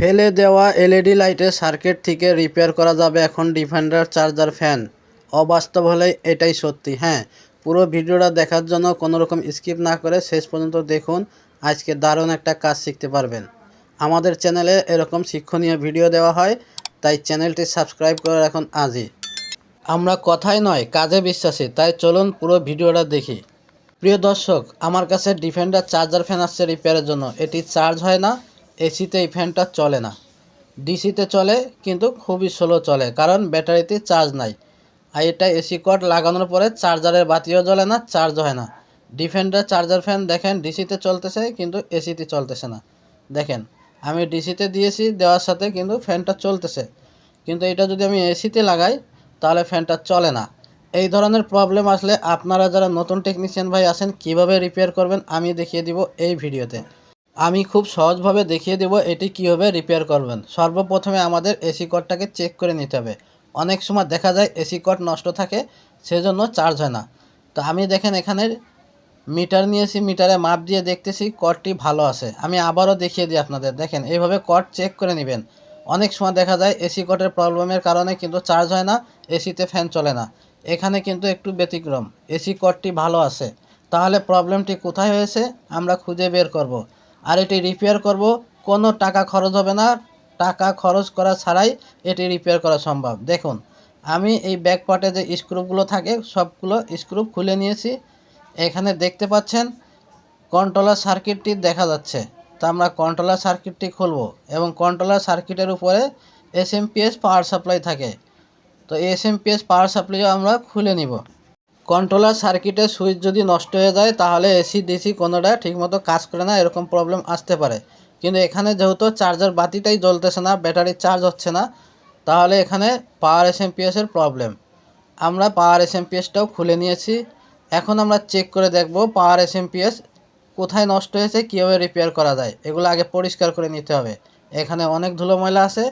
ফেলে দেওয়া এলইডি লাইটের সার্কিট থেকে রিপেয়ার করা যাবে এখন ডিফেন্ডার চার্জার ফ্যান। অবাস্তব হলে এটাই সত্যি হ্যাঁ। পুরো ভিডিওটা দেখার জন্য কোনো রকম স্কিপ না করে শেষ পর্যন্ত দেখুন, আজকে দারুণ একটা কাজ শিখতে পারবেন। আমাদের চ্যানেলে এরকম শিক্ষণীয় ভিডিও দেওয়া হয়, তাই চ্যানেলটি সাবস্ক্রাইব করে রাখুন আজই। আমরা কথাই নয়, কাজে বিশ্বাসী, তাই চলুন পুরো ভিডিওটা দেখি। প্রিয় দর্শক, আমার কাছে ডিফেন্ডার চার্জার ফ্যান আসছে রিপেয়ারের জন্য। এটি চার্জ হয় না এসিতে এই ফ্যানটা চলে না। ডিসিতে চলে, কিন্তু খুবই স্লো চলে, কারণ ব্যাটারিতে চার্জ নাই। আর এটা এসি কট লাগানোর পরে চার্জারের বাতিও জ্বলে না চার্জ হয় না। ডিফেন্ডার চার্জার ফ্যান দেখেন, ডিসিতে চলতেছে, কিন্তু এসিতে চলতেছে না। দেখেন, আমি ডিসিতে দিয়েছি, দেওয়ার সাথে কিন্তু ফ্যানটা চলতেছে। কিন্তু এটা যদি আমি এসিতে লাগাই, তাহলে ফ্যানটা চলে না। এই ধরনের প্রবলেম আসলে আপনারা যারা নতুন টেকনিশিয়ান ভাই আছেন, কীভাবে রিপেয়ার করবেন, আমি দেখিয়ে দিব এই ভিডিওতে। আমি খুব সহজভাবে দেখিয়ে দেব এটি কীভাবে রিপেয়ার করবেন। সর্বপ্রথমে আমাদের এসি কটটাকে চেক করে নিতে হবে। অনেক সময় দেখা যায় এসি কট নষ্ট থাকে, সেজন্য চার্জ হয় না। তো আমি দেখেন এখানে মিটার নিয়েছি মিটারে মাপ দিয়ে দেখতেছি কটটি ভালো আছে। আমি আবারও দেখিয়ে দিই আপনাদের। দেখেন, এইভাবে কট চেক করে নেবেন। অনেক সময় দেখা যায় এসি কটের প্রবলেমের কারণে কিন্তু চার্জ হয় না এসিতে ফ্যান চলে না। এখানে কিন্তু একটু ব্যতিক্রম। এসি কটটি ভালো আছে। তাহলে প্রবলেমটি কোথায় হয়েছে, আমরা খুঁজে বের করব। আর এটি রিপেয়ার করব। কোনো টাকা খরচ হবে না। টাকা খরচ করা ছাড়াই এটি রিপেয়ার করা সম্ভব। দেখুন, আমি এই ব্যাক পার্টে যে স্ক্রুপগুলো থাকে, সবগুলো স্ক্রুপ খুলে নিয়েছি। এখানে দেখতে পাচ্ছেন কন্ট্রোলার সার্কিটটি দেখা যাচ্ছে। তো আমরা কন্ট্রোলার সার্কিটটি খুলব এবং কন্ট্রোলার সার্কিটের উপরে এসএমপিএস পাওয়ার সাপ্লাই থাকে। তো এসএমপিএস পাওয়ার সাপ্লাইও আমরা খুলে নিব। কন্ট্রোলার সার্কিটের সুইচ যদি নষ্ট হয়ে যায়, তাহলে এসি, ডিসি কোনোটা ঠিকমতো কাজ করে না, এরকম প্রবলেম আসতে পারে। কিন্তু এখানে যেহেতু চার্জার বাতিটাই জ্বলতেছে না ব্যাটারি চার্জ হচ্ছে না, তাহলে এখানে পাওয়ার এসএমপিএসের প্রবলেম আমরা পাওয়ার এসএমপিএসটাও খুলে নিয়েছি। এখন আমরা চেক করে দেখব পাওয়ার এসএমপিএস কোথায় নষ্ট হয়েছে, কীভাবে রিপেয়ার করা যায়, এগুলো আগে পরিষ্কার করে নিতে হবে। এখানে অনেক ধুলো ময়লা আছে।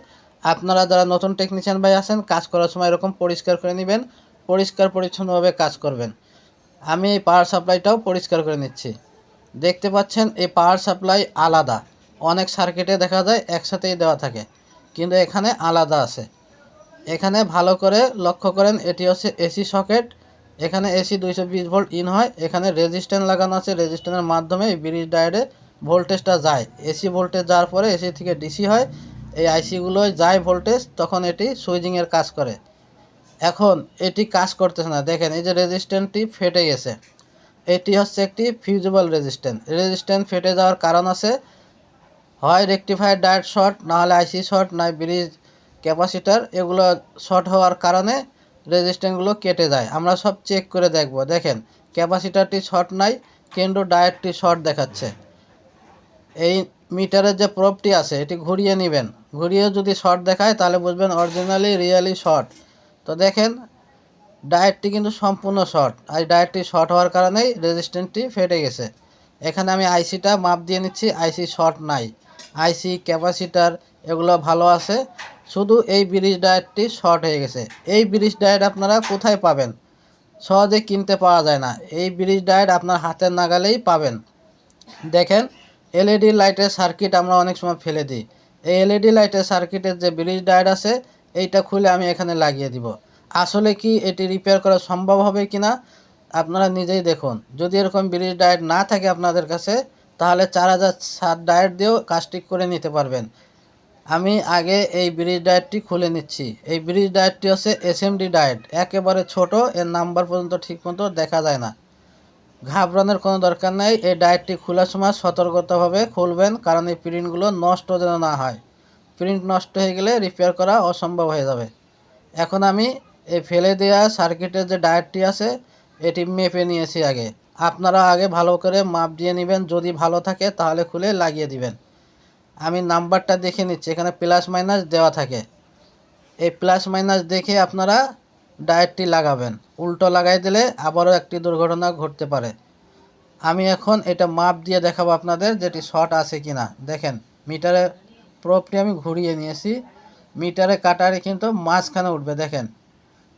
আপনারা যারা নতুন টেকনিশিয়ান ভাই আছেন, কাজ করার সময় এরকম পরিষ্কার করে নেবেন। পরিষ্কার পরিচ্ছন্নভাবে কাজ করবেন। আমি এই পাওয়ার সাপ্লাইটাও পরিষ্কার করে নিচ্ছি। দেখতে পাচ্ছেন, এই পাওয়ার সাপ্লাই আলাদা। অনেক সার্কিটে দেখা যায় একসাথেই দেওয়া থাকে, কিন্তু এখানে আলাদা আছে। এখানে ভালো করে লক্ষ্য করেন, এটি হচ্ছে এসি সকেট এখানে এসি দুইশো বিশ ভোল্ট ইন হয়। এখানে রেজিস্ট্যান্ট লাগানো আছে। রেজিস্ট্যান্টের মাধ্যমে এই ব্রিজ ডায়ারে ভোল্টেজটা যায়। এসি ভোল্টেজ যাওয়ার পরে এসি থেকে ডিসি হয়। এই আইসিগুলোয় যায় ভোল্টেজ তখন এটি সুইচিংয়ের কাজ করে। এখন এটি কাজ করতেছে না। দেখেন, এই যে রেজিস্ট্যান্টটি ফেটে গেছে। এটি হচ্ছে একটি ফিউজেবল রেজিস্ট্যান্ট রেজিস্ট্যান্ট ফেটে যাওয়ার কারণ আছে, হয় রেকটিফায়ার ডায়েট শর্ট নাহলে আইসি শর্ট নয় ব্রিজ ক্যাপাসিটার এগুলো শর্ট হওয়ার কারণে রেজিস্ট্যান্টগুলো কেটে যায়। আমরা সব চেক করে দেখব। দেখেন ক্যাপাসিটারটি শর্ট নাই কিন্তু ডায়েটটি শর্ট দেখাচ্ছে। এই মিটারের যে প্রবটি আছে, এটি ঘুরিয়ে নেবেন। ঘুরিয়ে যদি শর্ট দেখায়, তাহলে বুঝবেন অরিজিনালি রিয়েলি শর্ট তো দেখেন ডায়েটটি কিন্তু সম্পূর্ণ শর্ট আর ডায়েটটি শর্ট হওয়ার কারণেই রেজিস্ট্যান্টটি ফেটে গেছে। এখানে আমি আইসিটা মাপ দিয়ে নিচ্ছি আইসি শর্ট নাই। আইসি ক্যাপাসিটার এগুলো ভালো আছে, শুধু এই ব্রিজ ডায়েটটি শর্ট হয়ে গেছে। এই ব্রিজ ডায়েট আপনারা কোথায় পাবেন? সহজে কিনতে পাওয়া যায় না। এই ব্রিজ ডায়েট আপনার হাতের নাগালেই পাবেন। দেখেন, এলইডি লাইটের সার্কিট আমরা অনেক সময় ফেলে দিই। এই এলইডি লাইটের সার্কিটের যে ব্রিজ ডায়েট আছে এইটা খুলে আমি এখানে লাগিয়ে দিব। আসলে কি এটি রিপেয়ার করা সম্ভব হবে কি না আপনারা নিজেই দেখুন। যদি এরকম ব্রিজ ডায়েট না থাকে আপনাদের কাছে, তাহলে চার হাজার সাত ডায়েট দিয়েও কাজটি করে নিতে পারবেন। আমি আগে এই ব্রিজ ডায়েটটি খুলে নিচ্ছি। এই ব্রিজ ডায়েটটি হচ্ছে এসএমডি ডায়েট একেবারে ছোট, এর নাম্বার পর্যন্ত ঠিক মতো দেখা যায় না। ঘাবড়ানোর কোনো দরকার নেই। এই ডায়েটটি খোলার সময় সতর্কতাভাবে খুলবেন, কারণ এই প্রিন্টগুলো নষ্ট যেন না হয়। প্রিন্ট নষ্ট হয়ে গেলে রিপেয়ার করা অসম্ভব হয়ে যাবে। এখন আমি এই ফেলে দেওয়া সার্কিটের যে ডায়েটটি আছে, এটি মেপে নিয়েছি আগে। আপনারা আগে ভালো করে মাপ দিয়ে নেবেন, যদি ভালো থাকে তাহলে খুলে লাগিয়ে দিবেন। আমি নাম্বারটা দেখে নিচ্ছি, এখানে প্লাস মাইনাস দেওয়া থাকে। এই প্লাস মাইনাস দেখে আপনারা ডায়েটটি লাগাবেন। উল্টো লাগাই দিলে আবারও একটি দুর্ঘটনা ঘটতে পারে। আমি এখন এটা মাপ দিয়ে দেখাবো আপনাদের যেটি শর্ট আছে কি না দেখেন মিটারে প্রপটি আমি ঘুরিয়ে নিয়েছি। মিটারে কাটারে কিন্তু মাঝখানে উঠবে, দেখেন।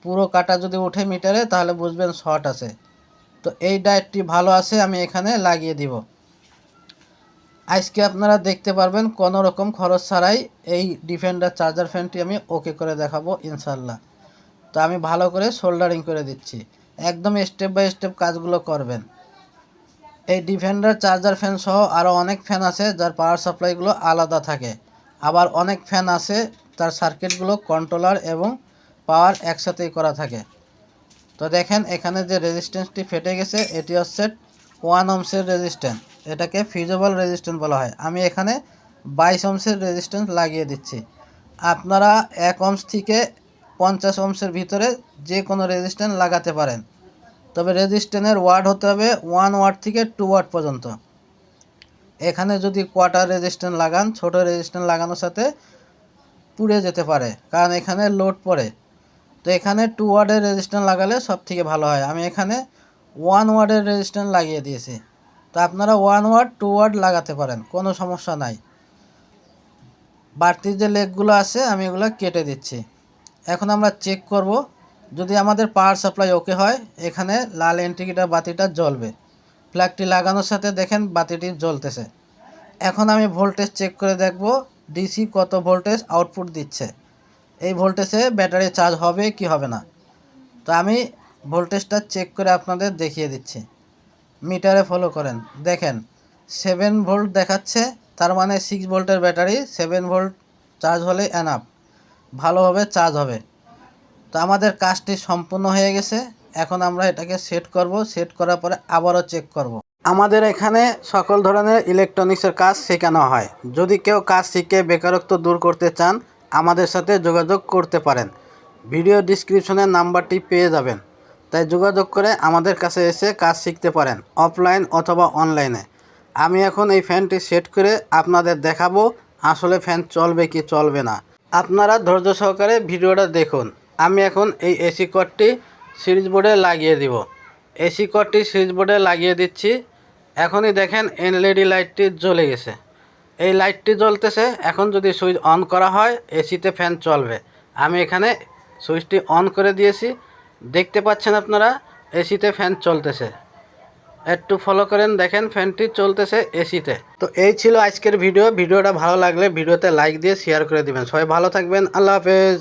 পুরো কাটা যদি উঠে মিটারে, তাহলে বুঝবেন শর্ট আছে। তো এই ডায়েটটি ভালো আছে, আমি এখানে লাগিয়ে দিব। আজকে আপনারা দেখতে পারবেন কোনো রকম খরচ ছাড়াই এই ডিফেন্ডার চার্জার ফ্যানটি আমি ওকে করে দেখাবো ইনশাল্লাহ তো আমি ভালো করে সোল্ডারিং করে দিচ্ছি। একদম স্টেপ বাই স্টেপ কাজগুলো করবেন। এই ডিফেন্ডার চার্জার ফ্যান সহ আরও অনেক ফ্যান আছে, যার পাওয়ার সাপ্লাইগুলো আলাদা থাকে। আবার অনেক ফ্যান আছে, তার সার্কিটগুলো কন্ট্রোলার এবং পাওয়ার একসাথেই করা থাকে। তো দেখেন, এখানে যে রেজিস্ট্যান্সটি ফেটে গেছে, এটি হচ্ছে ওয়ান ওমসের রেজিস্ট্যান্স এটাকে ফিজেবল রেজিস্ট্যান্স বলা হয়। আমি এখানে বাইশ ওমসের রেজিস্ট্যান্স লাগিয়ে দিচ্ছি। আপনারা এক ওমস থেকে পঞ্চাশ ওমসের ভিতরে যে কোনো রেজিস্ট্যান্স লাগাতে পারেন। তবে রেজিস্ট্যান্সের ওয়ার্ড হতে হবে ওয়ান ওয়ার্ড থেকে টু ওয়ার্ড পর্যন্ত। এখানে যদি কোয়ার্টার রেজিস্ট্যান্ট লাগান, ছোট রেজিস্ট্যান্ট লাগানোর সাথে পুড়ে যেতে পারে, কারণ এখানে লোড পড়ে। তো এখানে টু ওয়ার্ডের রেজিস্ট্যান্ট লাগালে সব থেকে ভালো হয়। আমি এখানে ওয়ান ওয়ার্ডের রেজিস্ট্যান্ট লাগিয়ে দিয়েছি। তো আপনারা ওয়ান ওয়ার্ড টু ওয়ার্ড লাগাতে পারেন, কোনো সমস্যা নাই। বাড়তি যে লেগগুলো আছে, আমি এগুলো কেটে দিচ্ছি। এখন আমরা চেক করব, যদি আমাদের পাওয়ার সাপ্লাই ওকে হয়, এখানে লাল এন্টিকিটার বাতিটা জ্বলবে। প্লাগটি লাগানোর সাথে দেখেন বাতিটি জ্বলতেছে। এখন আমি ভোল্টেজ চেক করে দেখব ডিসি কত ভোল্টেজ আউটপুট দিচ্ছে। এই ভোল্টেজে ব্যাটারি চার্জ হবে কি হবে না। তো আমি ভোল্টেজটা চেক করে আপনাদের দেখিয়ে দিচ্ছি। মিটারে ফলো করেন। দেখেন সেভেন ভোল্ট দেখাচ্ছে, তার মানে সিক্স ভোল্টের ব্যাটারি সেভেন ভোল্ট চার্জ হলে এনাফ ভালোভাবে চার্জ হবে। তো আমাদের কাজটি সম্পূর্ণ হয়ে গেছে। এখন আমরা এটাকে সেট করব সেট করার পরে আবারও চেক করব। আমাদের এখানে সকল ধরনের ইলেকট্রনিক্সের কাজ শেখানো হয়। যদি কেউ কাজ শিখে বেকারত্ব দূর করতে চান, আমাদের সাথে যোগাযোগ করতে পারেন। ভিডিও ডিসক্রিপশনে নাম্বারটি পেয়ে যাবেন। তাই যোগাযোগ করে আমাদের কাছে এসে কাজ শিখতে পারেন অফলাইন অথবা অনলাইনে আমি এখন এই ফ্যানটি সেট করে আপনাদের দেখাবো, আসলে ফ্যান চলবে কি চলবে না। আপনারা ধৈর্য সহকারে ভিডিওটা দেখুন। আমি এখন এই এসি কর্ডটি সিরিজ বোর্ডে লাগিয়ে দিব। এসি কর্ডটি সিরিজ বোর্ডে লাগিয়ে দিচ্ছি। এখনই দেখেন এলইডি লাইটটি জ্বলে গেছে। এই লাইটটি জ্বলতেছে। এখন যদি সুইচ অন করা হয় এসিতে ফ্যান চলবে। আমি এখানে সুইচটি অন করে দিয়েছি। দেখতে পাচ্ছেন আপনারা এসিতে ফ্যান চলতেছে। একটু ফলো করেন, দেখেন ফ্যানটি চলতেছে এসিতে তো এই ছিল আজকের ভিডিও ভিডিওটা ভালো লাগলে ভিডিওতে লাইক দিয়ে শেয়ার করে দিবেন। সবাই ভালো থাকবেন। আল্লাহ হাফেজ।